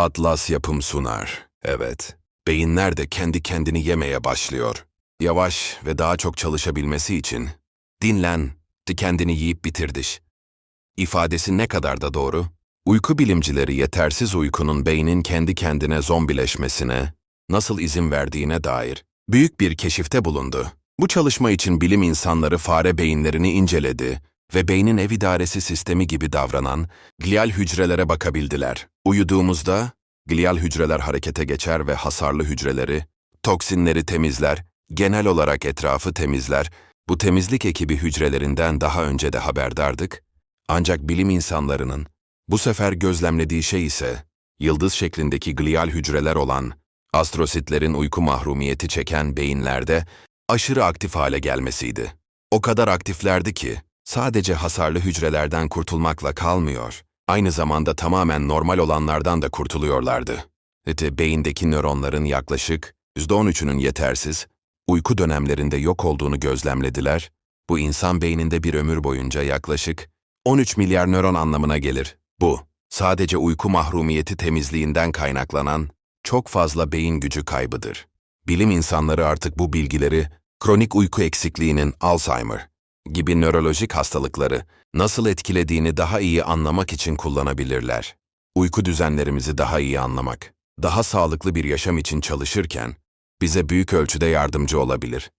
Atlas yapım sunar. Evet. Beyinler de kendi kendini yemeye başlıyor. Yavaş ve daha çok çalışabilmesi için dinlen, kendini yiyip bitirdiş. İfadesi ne kadar da doğru? Uyku bilimcileri yetersiz uykunun beynin kendi kendine zombileşmesine nasıl izin verdiğine dair büyük bir keşifte bulundu. Bu çalışma için bilim insanları fare beyinlerini inceledi ve beynin ev idaresi sistemi gibi davranan glial hücrelere bakabildiler. Uyuduğumuzda glial hücreler harekete geçer ve hasarlı hücreleri, toksinleri temizler, genel olarak etrafı temizler. Bu temizlik ekibi hücrelerinden daha önce de haberdardık. Ancak bilim insanlarının bu sefer gözlemlediği şey ise yıldız şeklindeki glial hücreler olan astrositlerin uyku mahrumiyeti çeken beyinlerde aşırı aktif hale gelmesiydi. O kadar aktiflerdi ki sadece hasarlı hücrelerden kurtulmakla kalmıyor, aynı zamanda tamamen normal olanlardan da kurtuluyorlardı. Öte beyindeki nöronların yaklaşık %13'ünün yetersiz, uyku dönemlerinde yok olduğunu gözlemlediler. Bu insan beyninde bir ömür boyunca yaklaşık 13 milyar nöron anlamına gelir. Bu, sadece uyku mahrumiyeti temizliğinden kaynaklanan çok fazla beyin gücü kaybıdır. Bilim insanları artık bu bilgileri kronik uyku eksikliğinin Alzheimer gibi nörolojik hastalıkları nasıl etkilediğini daha iyi anlamak için kullanabilirler. Uyku düzenlerimizi daha iyi anlamak, daha sağlıklı bir yaşam için çalışırken bize büyük ölçüde yardımcı olabilir.